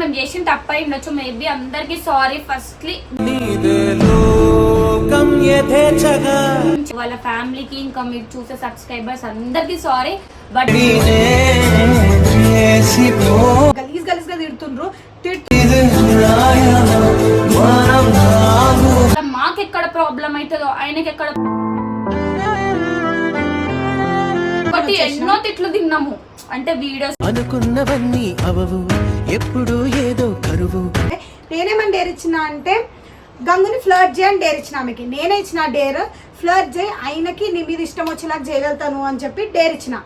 మేము చేసిన తప్ప ఉండొచ్చు మేబీ అందరికి సారీ ఫస్ట్లీ వాళ్ళ ఫ్యామిలీకి ఇంకా మీరు చూసే సబ్స్క్రైబర్స్ అందరికి సారీ బట్ గలీజ్ గలీజ్గా తిడుతుండ్రు. మాకెక్కడ ప్రాబ్లం అవుతుందో ఆయనకి ఎక్కడ ఎన్నో తిట్లు తిన్నాము. అంటే వీడియోస్ అనుకున్నవన్నీ అవవు. ఎప్పుడు ఏదో కరువు. నేనేమని డేర్ ఇచ్చిన అంటే గంగుని ఫ్లర్ట్ చేయని డేర్ ఇచ్చిన ఆమెకి. నేనే ఇచ్చిన డేర్ ఫ్లర్ట్ చేయి ఆయనకి నీ మీద ఇష్టం వచ్చేలాగా చేయగలుగుతాను అని చెప్పి డేర్ ఇచ్చిన.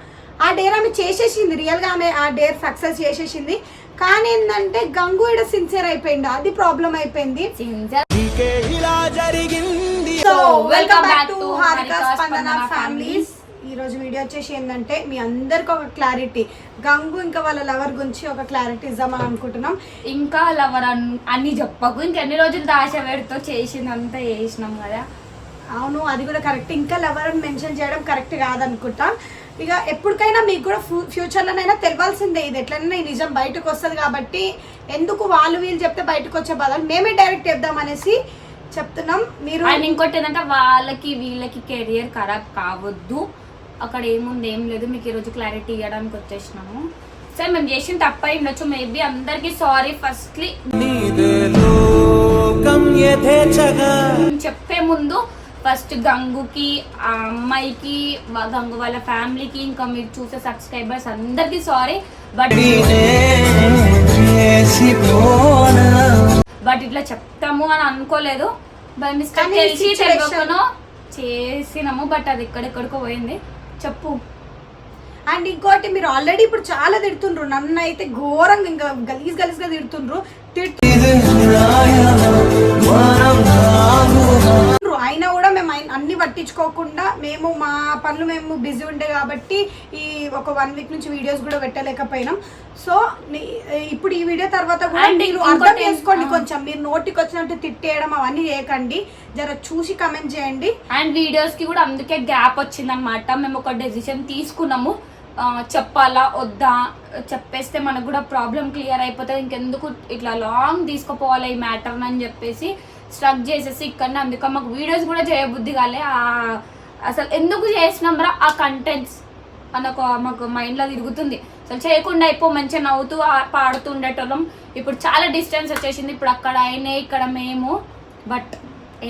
ఆ డేర్ ఆమె చేసేసింది రియల్గా ఆమె ఆ డేర్ సక్సెస్ చేసేసింది. కానీ ఏంటంటే గంగు ఇక్కడ సిన్సియర్ అయిపోయింది అది ప్రాబ్లం అయిపోయింది. నీకే ఇలా జరిగింది. So welcome back to Harika Spandana families ఈ రోజు వీడియో వచ్చేసి ఏంటంటే మీ అందరికి ఒక క్లారిటీ గంగు ఇంకా వాళ్ళ లవర్ గురించి ఒక క్లారిటీ ఇద్దామని అనుకుంటున్నాం. ఇంకా లవర్ అన్ని చెప్పకు. ఇంకెన్ని రోజులు దాశ వేడితో చేసిందంతా చేసినాం కదా. అవును అది కూడా కరెక్ట్ ఇంకా లవర్ అని మెన్షన్ చేయడం కరెక్ట్ కాదనుకుంటా. ఇక ఎప్పటికైనా మీకు కూడా ఫ్యూ- ఫ్యూచర్లోనైనా తెలియాల్సిందే ఇది. ఎట్లయినా ఈ నిజం బయటకు వస్తుంది కాబట్టి ఎందుకు వాళ్ళు వీళ్ళు చెప్తే బయటకు వచ్చే బదులు మేమే డైరెక్ట్ చెప్దాం అనేసి చెప్తున్నాం. మీరు అండ్ ఇంకోటి ఏంటంటే వాళ్ళకి వీళ్ళకి కెరియర్ ఖరాబ్ కావద్దు. అక్కడ ఏముంది ఏం లేదు మీకు ఈరోజు క్లారిటీ ఇవ్వడానికి వచ్చేసినాము. సరే మేము చేసిన తప్ప ఉండొచ్చు మేబీ అందరికి సారీ ఫస్ట్లీ చెప్పే ముందు ఫస్ట్ గంగుకి ఆ అమ్మాయికి గంగు వాళ్ళ ఫ్యామిలీకి ఇంకా మీరు చూసే సబ్స్క్రైబర్స్ అందరికి సారీ బట్ బట్ ఇట్లా చెప్తాము అని అనుకోలేదు. బై మిస్టేక్ తెలిసి తెలియకనో చేసినాము బట్ అది ఎక్కడెక్కడికో పోయింది. చెప్పు. అండ్ ఇంకోటి మీరు ఆల్రెడీ ఇప్పుడు చాలా తిడుతుండ్రు. నన్ను అయితే ఘోరంగా ఇంకా గలీజ్ గలీజ్గా తిడుతుండ్రు. తిట్టు అన్ని పట్టించుకోకుండా మేము మా పనులు మేము బిజీ ఉండే కాబట్టి ఈ ఒక వన్ వీక్ నుంచి వీడియోస్ కూడా పెట్టలేకపోయినాం. సో ఇప్పుడు ఈ వీడియో తర్వాత కూడా మీరు అర్థం చేసుకోండి. కొంచెం. మీరు నోటికి వచ్చినట్టు తిట్టేయడం అవన్నీ చేయకండి. జర చూసి కమెంట్ చేయండి. అండ్ వీడియోస్కి కూడా అందుకే గ్యాప్ వచ్చిందనమాట మేము ఒక డెసిషన్ తీసుకున్నాము. చెప్పాలా వద్దా చెప్పేస్తే మనకు కూడా ప్రాబ్లం క్లియర్ అయిపోతుంది. ఇంకెందుకు ఇట్లా లాంగ్ తీసుకుపోవాలి ఈ మ్యాటర్ అని చెప్పేసి స్ట్రక్ చేసేసి ఇక్కడ అందుకే మాకు వీడియోస్ కూడా చేయబుద్ధి కాలే. అసలు ఎందుకు చేసినాం రా ఆ కంటెంట్స్ అని ఒక మాకు మైండ్లో తిరుగుతుంది. అసలు చేయకుండా అయిపో మంచిగా నవ్వుతూ పాడుతూ ఉండేటోళ్ళం. ఇప్పుడు చాలా డిస్టెన్స్ వచ్చేసింది. ఇప్పుడు అక్కడ ఆయనే ఇక్కడ మేము. బట్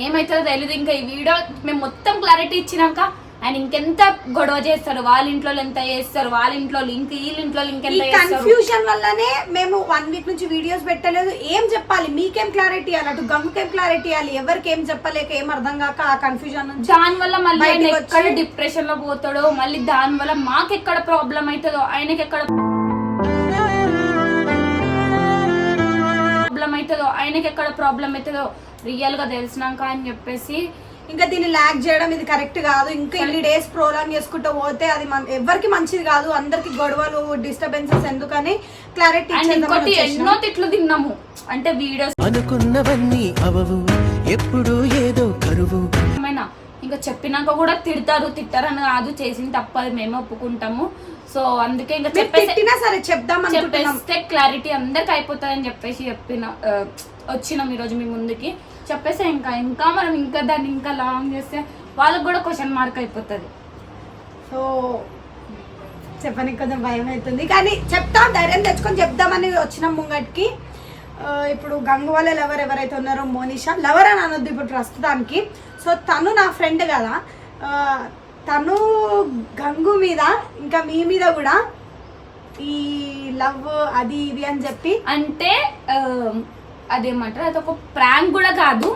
ఏమవుతుందో తెలియదు ఇంకా ఈ వీడియో మేము మొత్తం క్లారిటీ ఇచ్చినాక ఆయన ఇంకెంత గొడవ చేస్తారు? వాళ్ళ ఇంట్లో ఎంత చేస్తారు? వాళ్ళ ఇంట్లో ఇంక వీళ్ళ ఇంట్లో ఇంకెంత కన్ఫ్యూజన్ వల్లనే మేము వన్ వీక్ నుంచి వీడియోస్ పెట్టలేదు. ఏం చెప్పాలి? మీకేం క్లారిటీ ఇవ్వాలి? అటు గంగుకేం క్లారిటీ ఇవ్వాలి? ఎవరికి ఏం చెప్పలేక ఏం అర్థం కాక ఆ కన్ఫ్యూజన్ నుంచి దాని వల్ల మళ్ళీ ఎక్కడ డిప్రెషన్లో పోతాడో మళ్ళీ దాని వల్ల మాకు ఎక్కడ ప్రాబ్లం అవుతుందో ఆయనకి ఎక్కడ ప్రాబ్లం అవుతుందో ఆయనకి ఎక్కడ ప్రాబ్లం అవుతుందో రియల్గా తెలిసినాక అని చెప్పేసి ఇంకా దీన్ని ల్యాక్ చేయడం ఇది కరెక్ట్ కాదు. ఇంకా ఇన్ని డేస్ ప్రోగ్రామ్ చేసుకుంటూ పోతే అది మన ఎవరికి మంచిది కాదు. అందరికి గొడవలు డిస్టర్బెన్సెస్ ఎందుకని క్లారిటీ ఇంకోటి ఎన్నో తిట్లు తిన్నాము. అంటే వీడియోస్ అనుకున్నవన్నీ అవవు ఎప్పుడు ఏదో కరువు. ఏమైనా? ఇంకా చెప్పినాక కూడా తిడతారు తిట్టారని కాదు చేసిన తప్పది మేము ఒప్పుకుంటాము. సో అందుకే ఇంకా చెప్పేసి పెట్టినా సరే చెప్దాం అనుకుంటున్నాం. చెప్పేస్తే క్లారిటీ అందరికి అయిపోతుంది అని చెప్పేసి చెప్పిన వచ్చినాం ఈరోజు మీ ముందుకి. చెప్పేసి ఇంకా. ఇంకా మనం ఇంకా దాన్ని ఇంకా లాంగ్ చేస్తే వాళ్ళకి కూడా క్వశ్చన్ మార్క్ అయిపోతుంది. సో చెప్పడానికి కొంచెం భయం అవుతుంది. కానీ చెప్తాం ధైర్యం తెచ్చుకొని చెప్దామని వచ్చినాం ముంగటికి. ఇప్పుడు గంగు వాళ్ళ లవర్ ఎవరైతే ఉన్నారో మోనిషా లవర్ అని అనొద్దు ఇప్పుడు ప్రస్తుతానికి. సో తను నా ఫ్రెండ్ కదా. తను గంగు మీద ఇంకా మీ మీద కూడా ఈ లవ్ అది ఇది అని చెప్పి అంటే అదేమంటారు? అది ఒక ప్రాంక్ కూడా కాదు.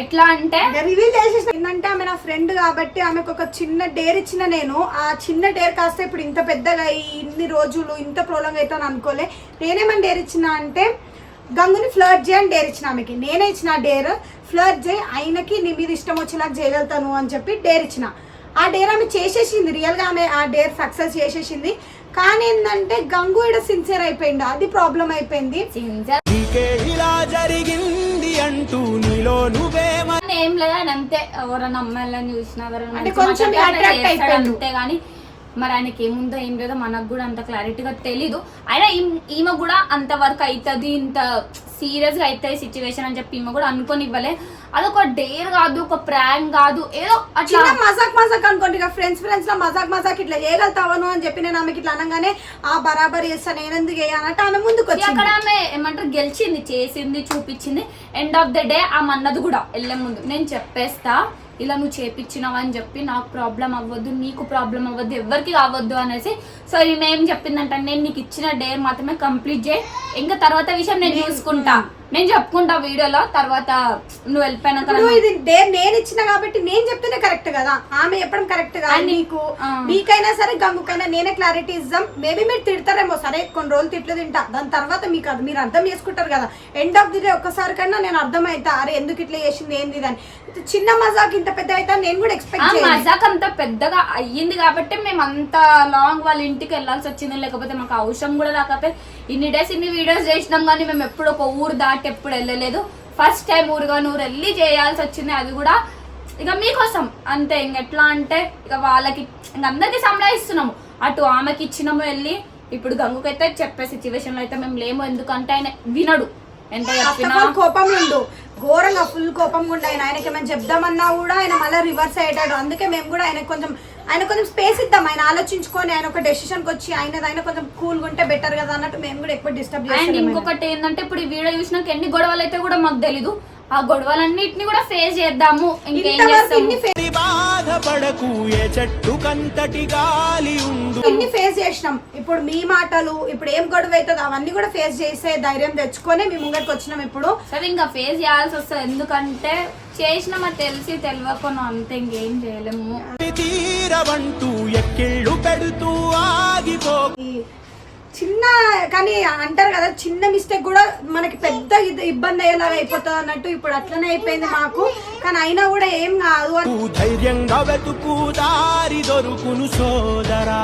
ఎట్లా అంటే రివీల్ చేసేసి ఏంటంటే ఆమె నా ఫ్రెండ్ కాబట్టి ఆమెకు ఒక చిన్న డేర్ ఇచ్చిన నేను. ఆ చిన్న డేర్ కాస్త ఇప్పుడు ఇంత పెద్దగా అయ్యి ఇన్ని రోజులు ఇంత ప్రోలంగ్ అవుతాను అనుకోలే. నేనేమని డేర్ ఇచ్చిన అంటే గంగుని ఫ్లర్ట్ చేయని డేర్ ఇచ్చిన ఆమెకి. నేనే ఇచ్చిన డేర్ ఫ్లర్ట్ చేయి ఆయనకి నీ మీద ఇష్టం వచ్చేలాగా చేయగలుగుతాను అని చెప్పి డేర్ ఇచ్చిన. ఆ డేర్ ఆమె చేసేసింది. రియల్గా ఆమె ఆ డేర్ సక్సెస్ చేసేసింది. కానీ ఏంటంటే గంగు ఇక్కడ సిన్సియర్ అయిపోయింది అది ప్రాబ్లం అయిపోయింది. ఇలా జరిగింది అంటూ నీలో నువ్వే మ- ఏం లేదు ఆయన అంతే. ఎవరైనా అమ్మాయిలను చూసినా ఎవరైనా అంటే కొంచెం attract చేస్తాడు అయిపోయిండు. అంతే కానీ మరి ఆయనకి ఏముందో ఏం లేదో మనకు కూడా అంత క్లారిటీగా తెలీదు. అయినా ఈమ్- కూడా అంతవరకు అవుతుంది ఇంత సీరియస్గా అవుతుంది సిచ్యువేషన్ అని చెప్పి ఈమె కూడా అనుకొని ఇవ్వలే అదొక డేర్ కాదు ఒక ప్రాంక్ కాదు ఏదో అట్లా. మజాక్ మజాక్ అనుకోండి ఇక ఫ్రెండ్స్ ఫ్రెండ్స్లో మజాక్ మజాక్ ఇట్లా చేయగలుగుతావను అని చెప్పి నేను ఆమెకి ఇట్లా అనగానే ఆ బరాబర్ చేస్తాను నేను ఎందుకు చేయాలంటే ఆమె ముందుకు అక్కడ వచ్చింది. ఆమె ఏమంటారు గెలిచింది చేసింది చూపించింది. ఎండ్ ఆఫ్ ద డే ఆమె అన్నది కూడా వెళ్ళే ముందు నేను చెప్పేస్తా ఇలా నువ్వు చేపించినావు అని చెప్పి నాకు ప్రాబ్లం అవ్వద్దు నీకు ప్రాబ్లం అవ్వద్దు ఎవరికి కావద్దు అనేసి సో ఈమె ఏం చెప్పిందంటే నేను నీకు ఇచ్చిన డే మాత్రమే కంప్లీట్ చేయి. ఇంకా తర్వాత విషయం నేను చూసుకుంటా. నేను చెప్పుకుంటా వీడియోలో తర్వాత నువ్వు నన్ను- ఇది నేను ఇచ్చిన కాబట్టి నేను చెప్తేనే కరెక్ట్ కదా? ఆమె చెప్పడం కరెక్ట్ కాదు? నీకు. మీకైనా సరే గంగుకైనా నేనే క్లారిటీ ఇద్దాం. మేబీ మీరు తిడతారేమో సరే కొన్ని రోజులు తిట్లు తింటా. దాని తర్వాత మీకు అది మీరు అర్థం చేసుకుంటారు కదా. ఎండ్ ఆఫ్ ది డే ఒక్కసారి కన్నా నేను అర్థం అవుతా అరే ఎందుకు ఇట్లా చేసింది ఏంది అని. చిన్న మజాక్ ఇంత పెద్ద అయితే నేను కూడా ఎక్స్పెక్ట్ మజాక్ అంత పెద్దగా అయ్యింది కాబట్టి మేము అంత లాంగ్ వాళ్ళ ఇంటికి వెళ్ళాల్సి వచ్చింది. లేకపోతే మాకు అవసరం కూడా రాకపోతే ఇన్ని డేస్ ఇన్ని వీడియోస్ చేసినాం కానీ మేము ఎప్పుడు ఒక ఊరు దాటి ఎప్పుడు వెళ్ళలేదు. ఫస్ట్ టైం ఊరుగా నూరు వెళ్ళి చేయాల్సి వచ్చింది. అది కూడా ఇక మీకోసం. అంతే ఇంక ఎట్లా అంటే ఇక వాళ్ళకి ఇంక అందరికి సంపాదిస్తున్నాము అటు ఆమెకి ఇచ్చినాము వెళ్ళి. ఇప్పుడు గంగుకైతే చెప్పే సిచ్యువేషన్లో అయితే మేము లేము. ఎందుకంటే ఆయన వినడు. ఎంత చెప్పినా. కోపం ఉండు. ఘోరంగా ఫుల్ కోపం ఉండే. ఆయన ఆయనకి ఏమైనా చెప్దామన్నా కూడా ఆయన మళ్ళీ రివర్స్ అయ్యేటాడు అందుకే మేము కూడా ఆయన కొంచెం ఆయన కొంచెం స్పేస్ ఇద్దాం. ఆయన ఆలోచించుకొని ఆయన ఒక డెసిషన్కి వచ్చి ఆయన ఆయన కొంచెం కూల్గా ఉంటే బెటర్ కదా అన్నట్టు మేము కూడా ఎక్కువ డిస్టర్బ్ అండ్ ఇంకొకటి ఏంటంటే ఇప్పుడు ఈ వీడియో చూసినాక ఎన్ని గొడవలు అయితే కూడా మాకు తెలీదు. ఆ గొడవలన్నిటిని కూడా ఫేస్ చేద్దాము. ఇంకేం చేస్తాము? బాధపడకు ఏ చెట్టు కంతటి గాలి ఉండు. ఇన్ని ఫేస్ చేసినాం. ఇప్పుడు మీ మాటలు ఇప్పుడు ఏం గొడవ అవుతుంది అవన్నీ కూడా ఫేస్ చేసే ధైర్యం తెచ్చుకొని మీ ముంగడికి వచ్చినాం ఇప్పుడు. సరే ఇంకా ఫేస్ చేయాల్సి వస్తుంది. ఎందుకంటే చేసినామా తెలిసి తెలియకుండా అంతే ఇంకేం చేయలేము. తీరవంటూ ఎక్కిళ్ళు పెడుతూ ఆగిపో. చిన్న కానీ అంటారు కదా చిన్న మిస్టేక్ కూడా మనకి పెద్ద ఇబ్బంది అయ్యేలాగా అయిపోతుంది అన్నట్టు ఇప్పుడు అట్లనే అయిపోయింది మాకు. కానీ అయినా కూడా ఏం కాదు అని ధైర్యంగా వెతుకు దారి దొరుకును సోదరా.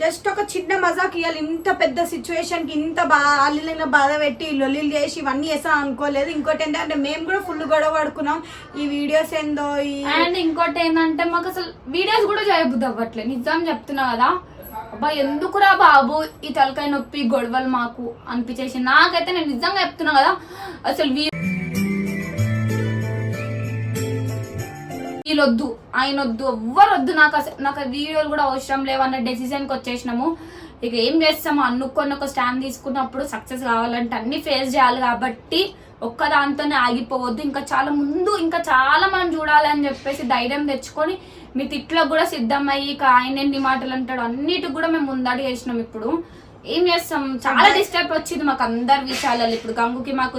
జస్ట్ ఒక చిన్న మజాక్ ఇవ్వాలి ఇంత పెద్ద సిచ్యువేషన్కి ఇంత బా అల్లిన బాధ పెట్టి లొల్లిలు చేసి ఇవన్నీ చేస్తాం అనుకోలేదు. ఇంకోటి ఏంటంటే మేము కూడా ఫుల్ గొడవ పడుకున్నాం. ఈ వీడియోస్ ఏందో అండ్ ఇంకోటి ఏంటంటే మాకు అసలు వీడియోస్ కూడా చేయబుద్ది అవ్వట్లేదు. నిజం చెప్తున్నా కదా. అబ్బా ఎందుకురా బాబు ఈ తలకాయ నొప్పి గొడవలు మాకు అనిపించేసి? నాకైతే నేను నిజంగా చెప్తున్నా కదా అసలు వీ వీళ్ళొద్దు ఆయన వద్దు ఎవ్వరొద్దు. నాకు అసలు నాకు వీడియోలు కూడా అవసరం లేవన్న డెసిషన్కి వచ్చేసినాము. ఇక ఏం చేస్తాము? అనుకొని ఒక స్టాండ్ తీసుకున్నప్పుడు సక్సెస్ కావాలంటే అన్ని ఫేస్ చేయాలి కాబట్టి ఒక్క దాంతోనే ఆగిపోవద్దు. ఇంకా చాలా ముందు ఇంకా చాలా మనం చూడాలి అని చెప్పేసి ధైర్యం తెచ్చుకొని మీ తిట్లకు కూడా సిద్ధమయ్యి ఇక ఆయన ఎన్ని మాటలు అంటాడు అన్నిటికి కూడా మేము ముందడి చేసినాం ఇప్పుడు. ఏం చేస్తాం? చాలా డిస్టర్బ్ వచ్చింది మాకు అందరి విషయాలలో. ఇప్పుడు గంగుకి మాకు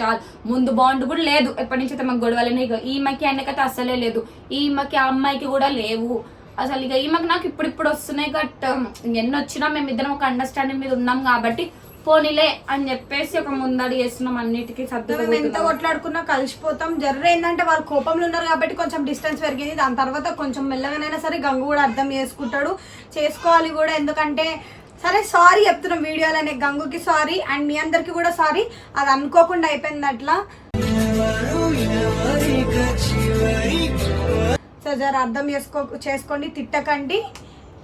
చా- ముందు బాండ్ కూడా లేదు. ఎప్పటి నుంచి అయితే మాకు గొడవలనే ఈమెకి ఆయనకైతే అస్సలే లేదు. ఈమెకి ఆ అమ్మాయికి కూడా లేవు. అసలు ఇక ఈమెకి నాకు ఇప్పుడు ఇప్పుడు వస్తున్నాయి గట్ ఎన్ని వచ్చినా మేము ఇద్దరం ఒక అండర్స్టాండింగ్ మీద ఉన్నాం కాబట్టి పోనీలే అని చెప్పేసి ఒక ముందడి చేస్తున్నాం అన్నిటికీ మేము ఎంత కొట్లాడుకున్నా కలిసిపోతాం. జర్ర ఏంటంటే వాళ్ళు కోపంలో ఉన్నారు కాబట్టి కొంచెం డిస్టెన్స్ పెరిగింది. దాని తర్వాత కొంచెం మెల్లగానైనా సరే గంగు కూడా అర్థం చేసుకుంటాడు. చేసుకోవాలి కూడా ఎందుకంటే సరే సారీ చెప్తున్నాం వీడియోలో అనే గంగుకి సారీ అండ్ మీ అందరికి కూడా సారీ అది అనుకోకుండా అయిపోయింది అట్లా. సో జర అర్థం చేసుకో చేసుకోండి తిట్టకండి.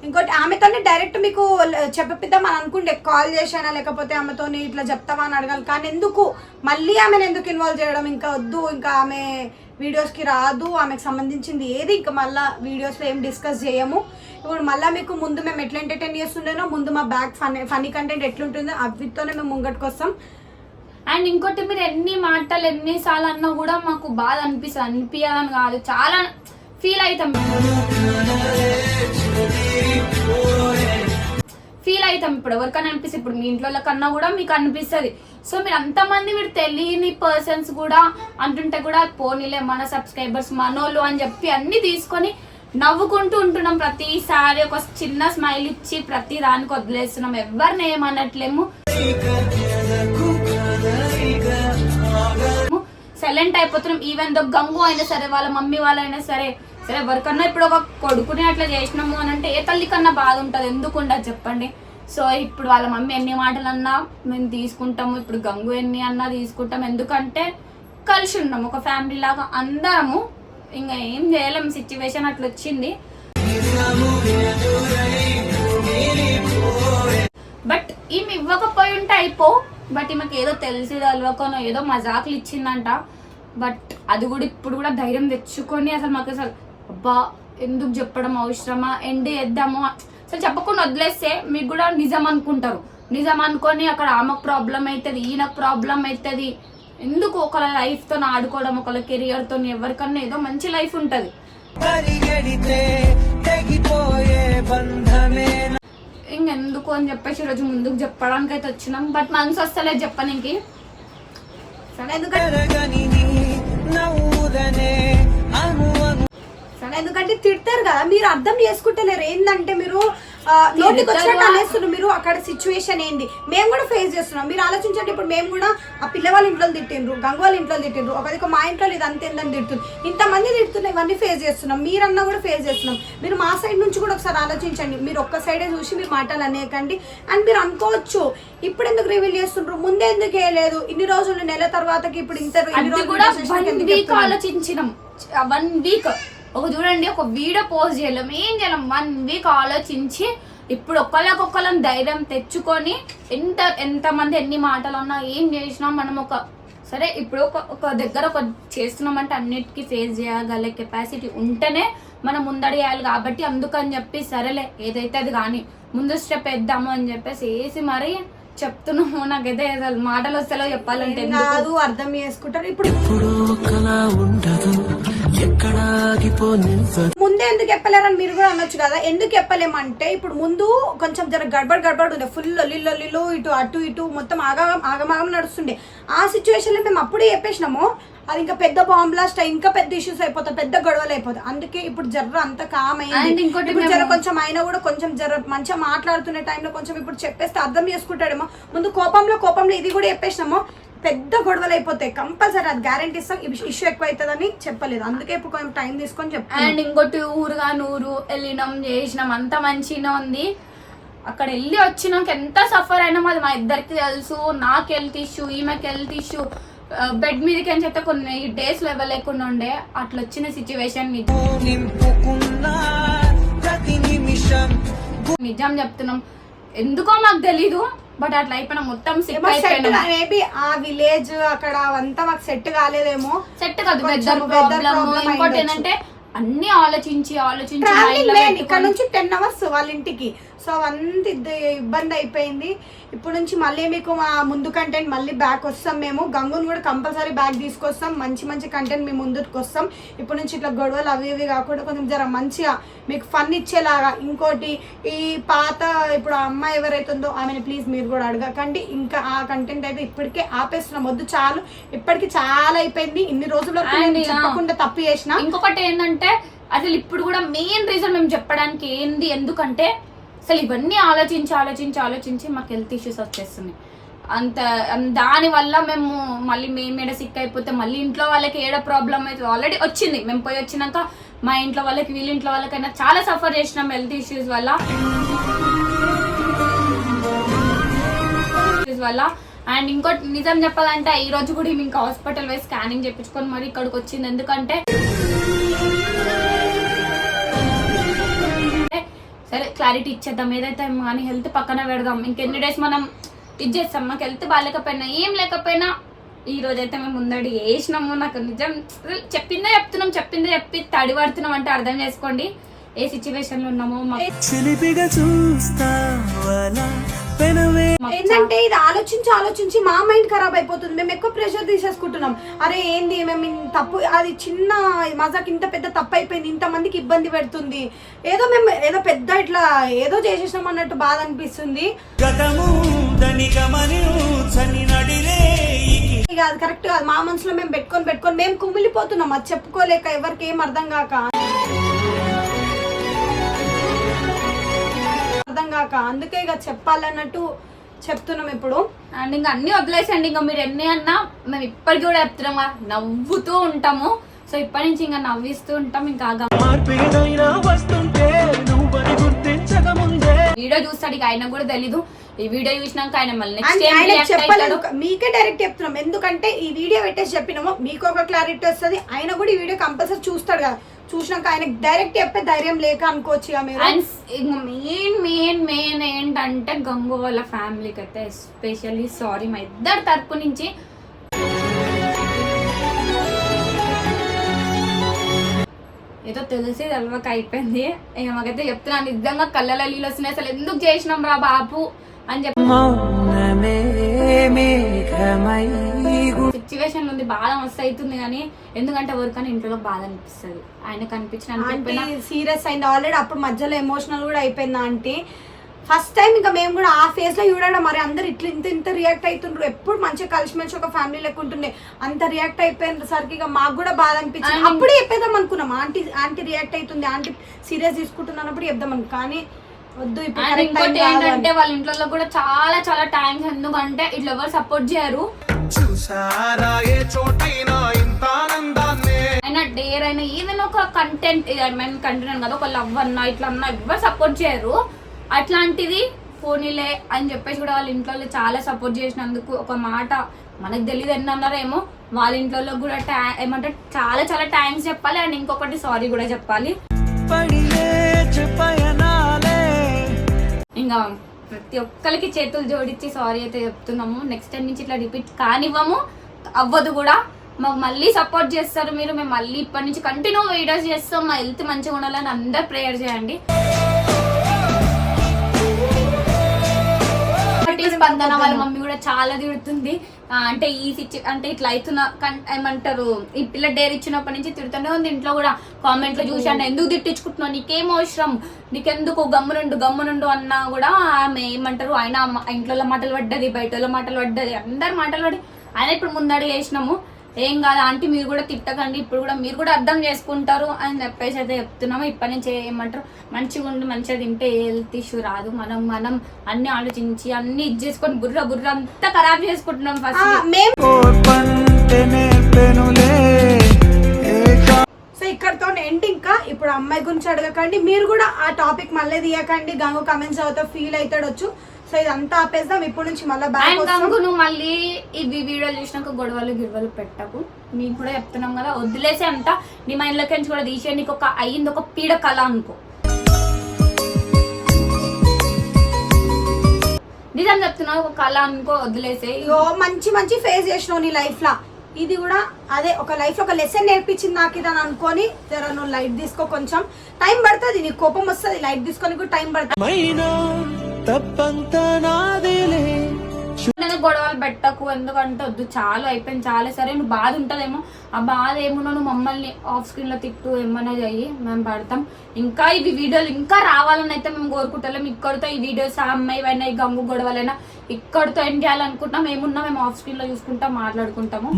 ఇంకోటి ఆమెతోనే డైరెక్ట్ మీకు ల- చెప్పిద్దాం అని అనుకుంటే కాల్ చేశానా లేకపోతే ఆమెతోని ఇట్లా చెప్తావా అని అడగాలి. కానీ ఎందుకు? మళ్ళీ ఆమెను ఎందుకు ఇన్వాల్వ్ చేయడం? ఇంకా వద్దు ఇంకా ఆమె వీడియోస్కి రాదు ఆమెకు సంబంధించింది ఏది? ఇంకా మళ్ళీ వీడియోస్లో ఏం డిస్కస్ చేయము. ఇప్పుడు మళ్ళీ మీకు ముందు మేము ఎట్లా ఎంటర్టైన్ చేస్తుండేనో ముందు మా బ్యాక్ ఫన్ ఫనీ కంటెంట్ ఎట్లుంటుందో అవితోనే మేము ముంగట్టుకొస్తాం అండ్ ఇంకోటి మీరు ఎన్ని మాటలు ఎన్నిసార్లు అన్నా కూడా మాకు బాధ అనిపిస్తుంది. అనిపించాలని కాదు. చాలా ఫీల్ అవుతాం ఫీల్ అవుతాం ఇప్పుడు ఎవరికైనా అనిపిస్తుంది ఇప్పుడు మీ ఇంట్లో కన్నా కూడా మీకు అనిపిస్తుంది. సో మీరు అంతమంది మీరు తెలియని పర్సన్స్ కూడా అంటుంటే కూడా పోనీలే మన సబ్స్క్రైబర్స్ మనోళ్ళు అని చెప్పి అన్ని తీసుకొని నవ్వుకుంటూ ఉంటున్నాం. ప్రతిసారి ఒక చిన్న స్మైల్ ఇచ్చి ప్రతి దానికి వదిలేస్తున్నాం. ఎవరిని ఏమనట్లేము. సైలెంట్ అయిపోతున్నాం. ఈవెన్ దో గంగు అయినా సరే వాళ్ళ మమ్మీ వాళ్ళైనా సరే సరే ఎవరికన్నా ఇప్పుడు ఒక కొడుకుని అట్లా చేసినాము అని అంటే ఏ తల్లి కన్నా బాధ ఉంటుంది? ఎందుకు ఉండదు చెప్పండి. సో ఇప్పుడు వాళ్ళ మమ్మీ ఎన్ని మాటలు అన్నా మేము తీసుకుంటాము ఇప్పుడు గంగు ఎన్ని అన్నా తీసుకుంటాం ఎందుకంటే కలిసి ఉన్నాము ఒక ఫ్యామిలీ లాగా అందరము. ఇంకా ఏం చేయలేము సిచ్యువేషన్ అట్లా వచ్చింది. బట్ ఈమె ఇవ్వకపోయి ఉంటే అయిపో. బట్ ఈమెకి ఏదో తెలిసి తెలవకనో ఏదో మజాకులు ఇచ్చిందంట. బట్ అది కూడా ఇప్పుడు కూడా ధైర్యం తెచ్చుకొని అసలు మాకు అసలు అబ్బా ఎందుకు చెప్పడం అవసరమా? ఎండ్ చేద్దాము అసలు చెప్పకుండా వదిలేస్తే మీకు కూడా నిజం అనుకుంటారు. నిజం అనుకొని అక్కడ ఆమెకు ప్రాబ్లం అవుతుంది ఈయనకు ప్రాబ్లం అవుతుంది ఎందుకు ఒకళ్ళ లైఫ్తో ఆడుకోవడం ఒకళ్ళ కెరియర్తో ఎవరికన్నా ఏదో మంచి లైఫ్ ఉంటుంది. ఇంకెందుకు అని చెప్పేసి ఈరోజు ముందుకు చెప్పడానికి అయితే వచ్చినాం. బట్ మనసు వస్తలేదు చెప్పనీకి. సరే ఎందుకంటే జరగని నీ నవ్వుదనే అను అను సరే ఎందుకంటే తిడతారు కదా మీరు అర్థం చేసుకుంటలేరు. ఏంటంటే మీరు నోటికి వచ్చినట్టు. అనేస్తున్నారు మీరు అక్కడ సిచ్యువేషన్ ఏంది? మేము కూడా ఫేస్ చేస్తున్నాం. మీరు ఆలోచించండి ఇప్పుడు మేము కూడా ఆ పిల్లవాళ్ళ ఇంట్లో తిట్టిండ్రు గంగవాళ్ళ ఇంట్లో తిట్టిండ్రు ఒకరికి మా ఇంట్లో ఇది అంత ఏందని తిడుతుంది ఇంతమంది తిడుతున్నాయి ఇవన్నీ ఫేస్ చేస్తున్నాం. మీరన్నా కూడా ఫేస్ చేస్తున్నాం. మీరు మా సైడ్ నుంచి కూడా ఒకసారి ఆలోచించండి. మీరు ఒక్క సైడే చూసి మీరు మాటలు అనేయకండి అండ్ మీరు అనుకోవచ్చు ఇప్పుడు ఎందుకు రివీల్ చేస్తుండ్రు ముందే ఎందుకు వేయలేదు? ఇన్ని రోజులు నెల తర్వాతకి ఇప్పుడు ఇంత? ఆలోచించినాం. వన్ వీక్ ఒక చూడండి ఒక వీడియో పోస్ట్ చేయలేం. ఏం చేయలేం? వన్ వీక్ ఆలోచించి ఇప్పుడు ఒకళ్ళకొకళ్ళని ధైర్యం తెచ్చుకొని ఎంత ఎంతమంది ఎన్ని మాటలు ఉన్నా ఏం చేసినా మనం ఒక సరే ఇప్పుడు ఒక ఒక దగ్గర ఒక చేస్తున్నామంటే అన్నిటికీ ఫేస్ చేయగల కెపాసిటీ ఉంటేనే మనం ముందడియాలి కాబట్టి అందుకని చెప్పి సరేలే ఏదైతే అది కానీ ముందు స్టెప్ వేద్దాము అని చెప్పేసి వేసి మరీ చెప్తున్నాము. నాకైతే అసలు మాటలు వస్తేలో చెప్పాలంటే అర్థం చేసుకుంటారు. ఇప్పుడు ఎక్కడ ముందే ఎందుకు చెప్పలేరని మీరు కూడా అనొచ్చు కదా? ఎందుకు చెప్పలేమంటే ఇప్పుడు ముందు కొంచెం జర గడబడ్ గడబడ్ ఉండే ఫుల్ లొల్లిలో ఇటు అటు ఇటు మొత్తం ఆగం ఆగమాగం నడుస్తుండే. ఆ సిచ్యువేషన్ మేము అప్పుడే చెప్పేసినాము అది ఇంకా పెద్ద బాంబ్ బ్లాస్ట్ అయ్యి ఇంకా పెద్ద ఇష్యూస్ అయిపోతాయి పెద్ద గొడవలు అయిపోతాయి. అందుకే ఇప్పుడు జర్ర అంత కామ్ అయింది. ఇప్పుడు జర కొంచెం అయినా కూడా కొంచెం జర మంచిగా మాట్లాడుతున్న టైంలో కొంచెం ఇప్పుడు చెప్పేస్తే అర్థం చేసుకుంటాడేమో. ముందు కోపంలో కోపంలో ఇది కూడా చెప్పేసినాము. పెద్ద గొడవలు అయిపోతాయి. కంపల్సరీ అది గ్యారంటీ ఇస్తాం. ఇష్యూ ఎక్కువ అవుతుందని చెప్పలేదు. అందుకే ఇప్పుడు కొంచెం టైం తీసుకొని చెప్తాను అండ్ ఇంకోటి ఊరుగా నూరు వెళ్ళినాం చేసినాం. అంత మంచిగా ఉంది. అక్కడ వెళ్ళి వచ్చినాక ఎంత సఫర్ అయినాం అది మా ఇద్దరికి తెలుసు. నాకు హెల్త్ ఇష్యూ ఈమెకి హెల్త్ ఇష్యూ బెడ్ మీదకి అని చెప్తే కొన్ని డేస్ లెవెల్ లేకుండా ఉండే అట్లా వచ్చిన సిచ్యువేషన్ నిజం చెప్తున్నాం. ఎందుకో మాకు తెలీదు బట్ అట్లా అయిపోయినా మొత్తం మేబీ ఆ విలేజ్ అక్కడ అవంతా మాకు సెట్ కాలేదేమో. సెట్ కాదు వెదర్ ప్రాబ్లమ్ ఇంకోటి. ఏంటంటే అన్ని ఆలోచించి ఆలోచించి ట్రావెలింగ్ మెయిన్ ఇక్కడ నుంచి టెన్ అవర్స్ వాళ్ళ ఇంటికి. సో అవంత ఇబ్బంది అయిపోయింది. ఇప్పుడు నుంచి మళ్ళీ మీకు మా ముందు కంటెంట్ మళ్ళీ బ్యాక్ వస్తాం మేము. గంగుని కూడా కంపల్సరీ బ్యాక్ తీసుకొస్తాం. మంచి మంచి కంటెంట్ మీ ముందుకు వస్తాం. ఇప్పుడు నుంచి ఇట్లా గొడవలు అవి ఇవి కాకుండా కొంచెం జర మంచిగా మీకు ఫన్ ఇచ్చేలాగా. ఇంకోటి ఈ పాత ఇప్పుడు ఆ అమ్మాయి ఎవరైతే ఉందో ఆమెను ప్లీజ్ మీరు కూడా అడగకండి. ఇంకా ఆ కంటెంట్ అయితే ఇప్పటికే ఆపేస్తున్నాం. వద్దు చాలు. ఇప్పటికి చాలా అయిపోయింది. ఇన్ని రోజుల వరకు And, నేను yeah. చెప్పకుండా తప్పు చేసిన. ఇంకొకటి ఏంటంటే అసలు ఇప్పుడు కూడా మెయిన్ రీజన్ మేము చెప్పడానికి ఏంది ఎందుకంటే అసలు ఇవన్నీ ఆలోచించి ఆలోచించి ఆలోచించి మాకు హెల్త్ ఇష్యూస్ వచ్చేస్తున్నాయి. అంత దానివల్ల మేము మళ్ళీ మేము ఏడ సిక్ అయిపోతే మళ్ళీ ఇంట్లో వాళ్ళకి ఏడ ప్రాబ్లం అయితే ఆల్రెడీ వచ్చింది. మేము పోయి వచ్చినాక మా ఇంట్లో వాళ్ళకి వీళ్ళ ఇంట్లో వాళ్ళకైనా చాలా సఫర్ చేసినాం హెల్త్ ఇష్యూస్ వల్ల. వల్ల. అండ్ ఇంకోటి నిజం చెప్పాలంటే ఈ రోజు కూడా ఇంకా హాస్పిటల్ పోయి స్కానింగ్ చేయించుకొని మరి ఇక్కడికి వచ్చింది. ఎందుకంటే సరే క్లారిటీ ఇచ్చేద్దాం. ఏదైతే కానీ హెల్త్ పక్కన పెడదాం. ఇంకెన్ని డేస్ మనం ఇది చేస్తాం? మాకు హెల్త్ బాగాలేకపోయినా ఏం లేకపోయినా ఈ రోజైతే మేము ముందడి వేసినాము నాకు నిజం చెప్పిందే చెప్తున్నాం చెప్పిందే చెప్పి తడి పడుతున్నాం అంటే అర్థం చేసుకోండి. ఏ సిచ్యువేషన్లో ఉన్నామో మాకు చిలిపిగా పెనవే ఏంటంటే ఇది ఆలోచించి ఆలోచించి మా మైండ్ ఖరాబ్ అయిపోతుంది. మేము ఎక్కువ ప్రెషర్ తీసేసుకుంటున్నాం. అరే ఏంది? మేము తప్పు అది చిన్న మజాక్ ఇంత పెద్ద తప్పు అయిపోయింది. ఇంతమందికి ఇబ్బంది పెడుతుంది. ఏదో మేము ఏదో పెద్ద ఇట్లా ఏదో చేసేసినాం అన్నట్టు బాధ అనిపిస్తుంది. అది కరెక్ట్ కాదు. మా మనసులో మేము పెట్టుకొని పెట్టుకొని మేము కుమిలిపోతున్నాం. అది చెప్పుకోలేక ఎవరికి ఏం అర్థం కాక. అర్థం కాక అందుకే ఇక చెప్పాలన్నట్టు చెప్తున్నాం ఇప్పుడు. అండ్ ఇంకా అన్ని వదిలేసండి ఇంకా మీరు ఎన్ని అన్నా మేము ఇప్పటికి కూడా చెప్తున్నాం నవ్వుతూ ఉంటాము. సో ఇప్పటి నుంచి ఇంకా నవ్విస్తూ ఉంటాం ఇంకా ఆగం. మార్పు ఏదైనా వస్తుంటే నువ్వని గుర్తించక ముందే. వీడియో చూస్తాడు ఇక ఆయన కూడా తెలీదు. ఈ వీడియో చూసినాక ఆయన మళ్ళీ చెప్పలేదు మీకే డైరెక్ట్ చెప్తున్నాం. ఎందుకంటే ఈ వీడియో పెట్టేసి చెప్పినాము మీకు ఒక క్లారిటీ వస్తుంది. ఆయన కూడా ఈ వీడియో కంపల్సరీ చూస్తాడు కదా. చూసినాక ఆయన డైరెక్ట్ చెప్పే ధైర్యం లేక అనుకోవచ్చు ఇక మీరు. అండ్ మెయిన్ మెయిన్ మెయిన్ ఏంటంటే గంగు వాళ్ళ ఫ్యామిలీకి అయితే ఎస్పెషల్లీ సారీ మా ఇద్దరు తరపు నుంచి ఏదో తెలిసి తెలవక అయిపోయింది. మాకైతే చెప్తున్నాను నిజంగా కళ్ళలో నీళ్ళు వస్తున్నాయి. అసలు ఎందుకు చేసినాం రా బాబు అని చెప్పి సిచ్యువేషన్ ఉంది బాధ మస్తు అవుతుంది కానీ ఎందుకంటే ఎవరికైనా ఇంట్లో బాధ అనిపిస్తుంది. ఆయన కనిపించిన సీరియస్ అయింది ఆల్రెడీ అప్పుడు మధ్యలో ఎమోషనల్ కూడా అయిపోయింది ఆంటీ ఫస్ట్ టైం ఇంకా మేము కూడా ఆ ఫేజ్లో చూడడం మరి అందరు ఇట్లా ఇంత ఇంత రియాక్ట్ అవుతుండ్రు ఎప్పుడు మంచిగా కలిసిమెలిసి ఒక ఫ్యామిలీ లెక్క ఉంటుండే. అంత రియాక్ట్ అయిపోయిన సరికి ఇక మాకు కూడా బాధ అనిపించింది. అప్పుడే చెప్పేద్దాం అనుకున్నాం. ఆంటీ ఆంటీ రియాక్ట్ అవుతుంది ఆంటీ సీరియస్ తీసుకుంటున్నప్పుడు చెప్దాం కానీ వద్దు ఇప్పుడు ఏంటంటే. వాళ్ళ ఇంట్లో కూడా చాలా చాలా థ్యాంక్స్ ఎందుకంటే ఇట్లా ఎవరు సపోర్ట్ చేయరు. చూసారా ఏ చోటైనా ఇంత ఆనందాన్నే. అయినా డేర్ అయినా ఏదైనా ఒక కంటెంట్ మీన్ కంటెంట్ కదా ఒక లవ్ అన్నా ఇట్లా అన్నా ఎవరు సపోర్ట్ చేయరు. అట్లాంటిది పోనీలే అని చెప్పేసి కూడా వాళ్ళ ఇంట్లో చాలా సపోర్ట్ చేసినందుకు ఒక మాట మనకు తెలియదు ఎన్ని అన్నారేమో వాళ్ళ ఇంట్లో కూడా ఏమంటే చాలా చాలా థ్యాంక్స్ చెప్పాలి. అండ్ ఇంకొకటి సారీ కూడా చెప్పాలి. ప్రతి ఒక్కరికి చేతులు జోడించి సారీ అయితే చెప్తున్నాము. నెక్స్ట్ టైం నుంచి ఇట్లా రిపీట్ కానివ్వము. అవ్వదు కూడా. మాకు మళ్ళీ సపోర్ట్ చేస్తారు మీరు. మేము మళ్ళీ ఇప్పటి నుంచి కంటిన్యూ వీడియోస్ చేస్తాం. మా హెల్త్ మంచిగా ఉండాలని అందరు ప్రేయర్ చేయండి. ఒకటి స్పందన వాళ్ళ మమ్మీ కూడా చాలా తిడుతుంది. అంటే ఈ సిచ్యు అంటే ఇట్లా అవుతున్న ఏమంటారు ఈ పిల్ల డేర్ ఇచ్చినప్పటి నుంచి తిడుతూనే ఉంది ఇంట్లో కూడా. కామెంట్లో చూసి అంటే ఎందుకు తిట్టించుకుంటున్నావు? నీకేం అవసరం. నీకెందుకు? గమ్మునుండు గమ్మునుండు అన్నా కూడా ఆమె ఏమంటారు ఆయన ఇంట్లో మాటలు పడ్డది బయట మాటలు పడ్డది అందరు మాటలు పడి ఆయన ఇప్పుడు ముందడుగు వేసినాము. ఏం కాదు ఆంటీ మీరు కూడా తిట్టకండి ఇప్పుడు కూడా మీరు కూడా అర్థం చేసుకుంటారు అని చెప్పేసి అయితే చెప్తున్నాము. ఇప్పటి నుంచి ఏమంటారు మంచిగా ఉండి మంచిగా తింటే హెల్త్ ఇష్యూ రాదు. మనం మనం అన్ని ఆలోచించి అన్ని ఇది చేసుకొని బుర్ర బుర్ర అంతా ఖరాబ్ చేసుకుంటున్నాం ఆ, ఫస్ట్ సో ఇక్కడతో ఎండ్ ఇంకా. ఇప్పుడు అమ్మాయి గురించి అడగకండి. మీరు కూడా ఆ టాపిక్ మళ్ళీ తీయకండి. గంగు కమెంట్స్ అవుతా ఫీల్ అవుతాడొచ్చు. సో ఇదంతా ఆపేద్దాం. ఇప్పుడు నుంచి మళ్ళీ బ్యాక్ అండ్ గంగు నువ్వు మళ్ళీ ఇవి వీడియోలు చూసినాక గొడవలు గిడవలు పెట్టకు. నీకు కూడా చెప్తున్నాం కదా వదిలేసే అంత. నీ మైండ్లోకి నుంచి కూడా తీసే నీకు ఒక అయ్యింది ఒక పీడ కళ అనుకో. నిజం చెప్తున్నావు ఒక కళ అనుకో వదిలేసే మంచి మంచి ఫేస్ చేసినావు నీ లైఫ్ లా. ఇది కూడా అదే ఒక లైఫ్లో ఒక లెసన్ నేర్పించింది నాకు ఇది అని అనుకొని జర నువ్వు లైట్ తీసుకో కొంచెం. టైం పడుతుంది నీకు కోపం వస్తుంది లైట్ తీసుకొని కూడా టైం పడుతుంది. తప్పంతా నాదేలే. నేను గొడవలు పెట్టకు? ఎందుకంటే వద్దు చాలా అయిపోయింది చాలా. సరే నువ్వు బాధ ఉంటుందేమో. ఆ బాధ ఏమున్నా నువ్వు మమ్మల్ని ఆఫ్ స్క్రీన్లో తిట్టు ఏమన్నా చెయ్యి. మేము పడతాం. ఇంకా ఇవి వీడియోలు ఇంకా రావాలని అయితే మేము కోరుకుంటాం ఇక్కడితో ఈ వీడియోస్ ఆ అమ్మాయి అయినా ఈ గంగు గొడవలైనా ఇక్కడితో ఎండ్ చేయాలనుకుంటున్నాం. ఏమున్నా మేము ఆఫ్ స్క్రీన్లో చూసుకుంటాం మాట్లాడుకుంటాము.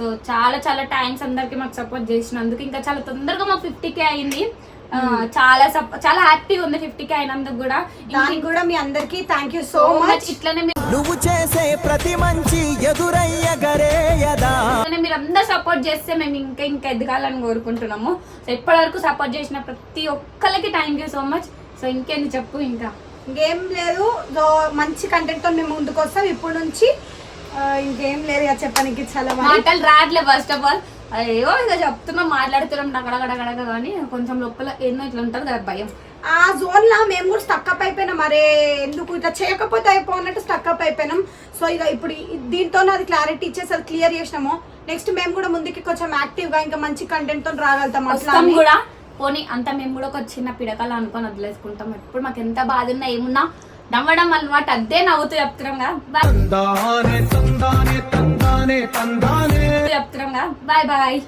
సో చాలా చాలా థ్యాంక్స్ అందరికి మాకు సపోర్ట్ చేసినందుకు. ఇంకా చాలా తొందరగా మాకు ఫిఫ్టీ కే అయింది. చాలా సప- చాలా హ్యాపీగా ఉంది ఫిఫ్టీ కే అయినందుకు కూడా. దానికి కూడా మీ అందరికి థ్యాంక్ యూ సో మచ్ ఇట్లనే నువ్వు చేసే ప్రతి మంచి ఎదురయ్య గరేయదా అలానే మీరు అందరు సపోర్ట్ చేస్తే మేము ఇంకా ఇంకా ఎదగాలని కోరుకుంటున్నాము. సో ఇప్పటి వరకు సపోర్ట్ చేసిన ప్రతి ఒక్కరికి thank you so much so ఇంకేంది చెప్పు ఇంకా. ఇంకేం లేదు. సో మంచి కంటెంట్తో మేము ముందుకు వస్తాం ఇప్పుడు నుంచి ఇంకేం లేదు. ఇక చెప్పడానికి చాలా మాటలు రావట్లే ఫస్ట్ ఆఫ్ ఆల్ అయ్యో ఇంకా చెప్తున్నాం మాట్లాడుతున్నాం డగడగడగడగ కానీ కొంచెం లోపల ఎన్నో ఇట్లా ఉంటుంది కదా భయం. ఆ జోన్ లా మేము కూడా స్టక్అప్ అయిపోయినాం మరే ఎందుకు ఇట్లా చేయకపోతే అయిపోయినట్టు స్టక్అప్ అయిపోయినాం. సో ఇక ఇప్పుడు దీంతో అది క్లారిటీ ఇచ్చేసి అది క్లియర్ చేసినాము. నెక్స్ట్ మేము కూడా ముందుకి కొంచెం యాక్టివ్గా ఇంకా మంచి కంటెంట్తో రాగలుగుతాం అట్లా. కూడా. పోనీ అంతా మేము కూడా ఒక చిన్న పిడకలు అనుకొని వదిలేసుకుంటాం. ఎప్పుడు మాకు ఎంత బాధ ఉన్నా ఏమున్నా నవ్వడం అలవాటు అదే నవ్వుతూ చెప్తున్నాం కదా. బాయ్ తందానే చెప్తున్నాం బాయ్ బాయ్.